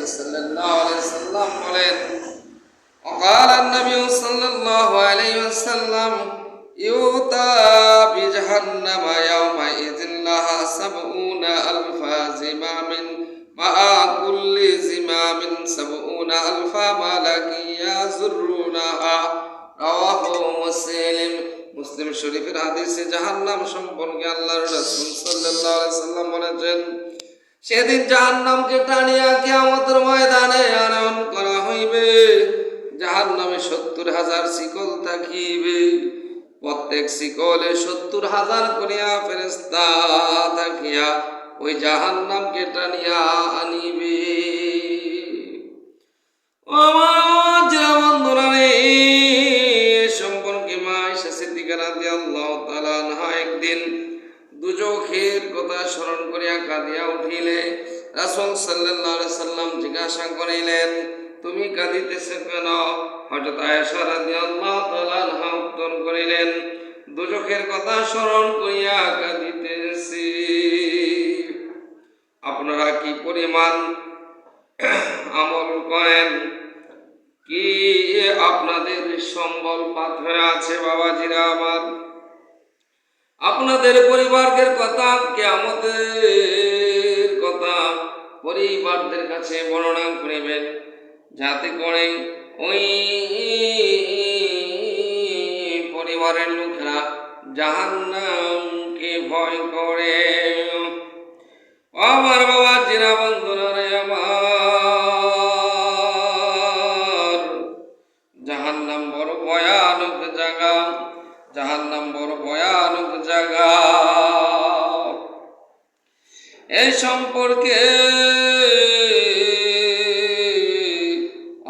সাল্লাল্লাহু আলাইহি সাল্লাম বলেন وقال النبي صلى الله عليه وسلم يؤتى بجهنم يومئذ لها سبعون ألف زمام مع كل زمام سبعون ألف ملك يزرونها رواه مسلم মুসলিম শরীফের হাদিসে জাহান্নাম সম্পর্কে আল্লাহর রাসূল সাল্লাল্লাহু আলাইহি সাল্লাম বলেছেন সেদিন জাহান নামকে টানিয়া কেয়ামতের ময়দানে আনয়ন করা হইবে। জাহান নামে সত্তর হাজার শিকল থাকিবে। প্রত্যেক শিকলে সত্তর হাজার করিয়া ফেরেস্তা থাকিয়া ওই জাহান নামকে টানিয়া আনিবে। দুজখের কথা স্মরণ করিয়া কাঁদিয়া উঠিলে। রাসূল আলাইহি সাল্লাম জিজ্ঞাসা করিলেন, তুমি কাঁদিতেছ কেন? হযরত আয়েশা রাদিয়াল্লাহু তাআলা আনহা উত্তর করিলেন দুজখের কথা স্মরণ করিয়া কাঁদিতেছি। আপনারা কি পরিমাণ আমল করেন? কি আপনাদের সম্বল হয়ে আছে বাবাজিরা আমার? আপনাদের পরিবারের কথা কেমতের কথা পরিবারদের কাছে বর্ণনা করিবেন। যাতে করে ওই পরিবারের লোকেরা জাহান্নামকে ভয় করে। আমার ভয়ানক জায়গা এই সম্পর্কে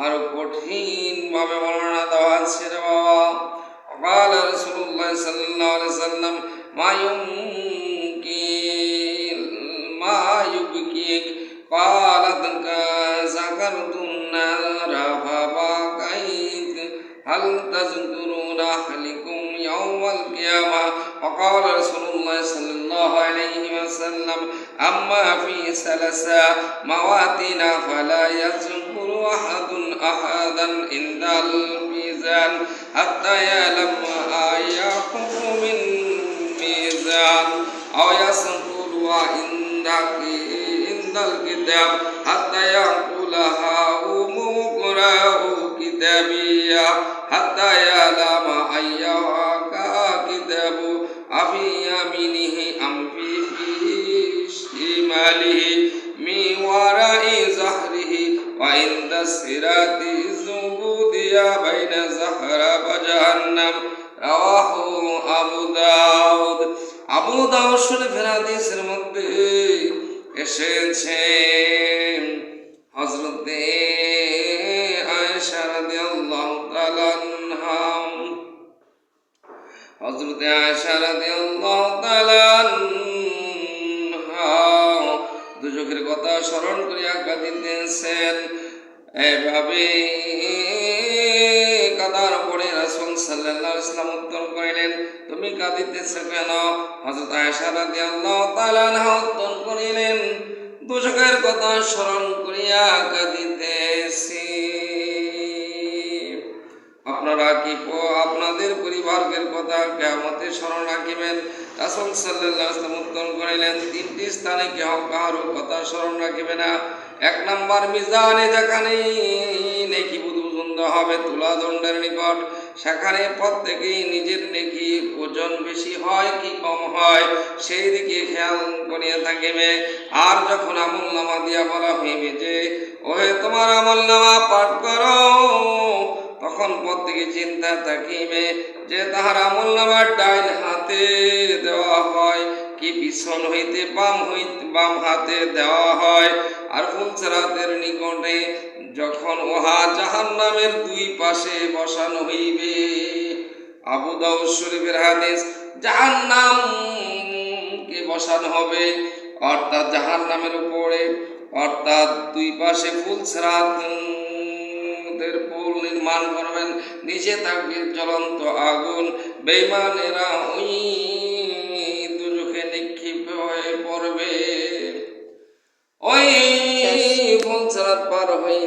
আরো কঠিন ভাবে বর্ণনা দেওয়া আছে রে বাবা قال رسول الله صلى الله عليه وسلم ما يمكن ما يبكيك قالت ذكرت النار فبكيت هل تذكرون أهلكم يوم القيامة. وقال رسول الله صلى الله عليه وسلم أما في ثلاثة مواتنا فلا يذكر أحد أحدا عند الميزان حتى يعلم آياكم من ميزان. أو يسقط عندك عند الكتاب حتى يقولها أمقرأ كتابية حتى يعلم أيها الصراط زبوديا بين زهرة وجهنم رواه আবু দাউদ আবু দাউদ শরীফের হাদিসের মধ্যে এসেছে হযরতে আয়েশা রাদিয়াল্লাহু তাআলা আনহা হযরতে আয়েশা রাদিয়াল্লাহু তাআলা আনহা দুজকের কথা স্মরণ করিয়া কাঁদিতেছেন এভাবে কাদার পরে রাসুল সাল্লাল্লাহু ইসলাম উত্তর করিলেন, তুমি কাঁদিতেছ কেন? হযরত আয়েশা রাদিয়াল্লাহু তাআলা আনহা উত্তর করিলেন দুজকের কথা স্মরণ করিয়া কাঁদিতেছি আপনাদের পরিবারের কথা কেমতে স্মরণ রাখিবেন। রাসূল ওয়াসাল্লাম উত্তর করিলেন, তিনটি স্থানে কেহ কাহারও কথা স্মরণ রাখিবে না। এক নাম্বার মিজানে যেখানে নেকি বুধুজন্দ হবে তুলা দণ্ডের নিকট, সেখানে প্রত্যেকেই নিজের নেকি ওজন বেশি হয় কি কম হয় সেই দিকে খেয়াল করিয়া থাকিবে। আর যখন আমল নামা দিয়া বলা হইবে যে, ওহে তোমার আমল নামা পাঠ করো তখন প্রত্যেকে চিন্তা থাকিবে যে তাহার আমল নামার ডাইন হাতে দেওয়া হয়, কি পিছন হইতে বাম হইতে বাম হাতে দেওয়া হয়। আর ফুলসরাতের নিকটে যখন ওহা জাহান নামের দুই পাশে বসানো হইবে, আবু দাউদ শরীফের হাদিস জাহান্নাম কে বসানো হবে। অর্থাৎ জাহান্নামের উপরে, অর্থাৎ দুই পাশে ফুলসরাত দের পুল নির্মাণ করবেন। নিচে থাকবে জ্বলন্ত আগুন। বেইমানেরা ওই দুজকে নিক্ষিপ হয়ে পড়বে। ওই জান্নাত পার হই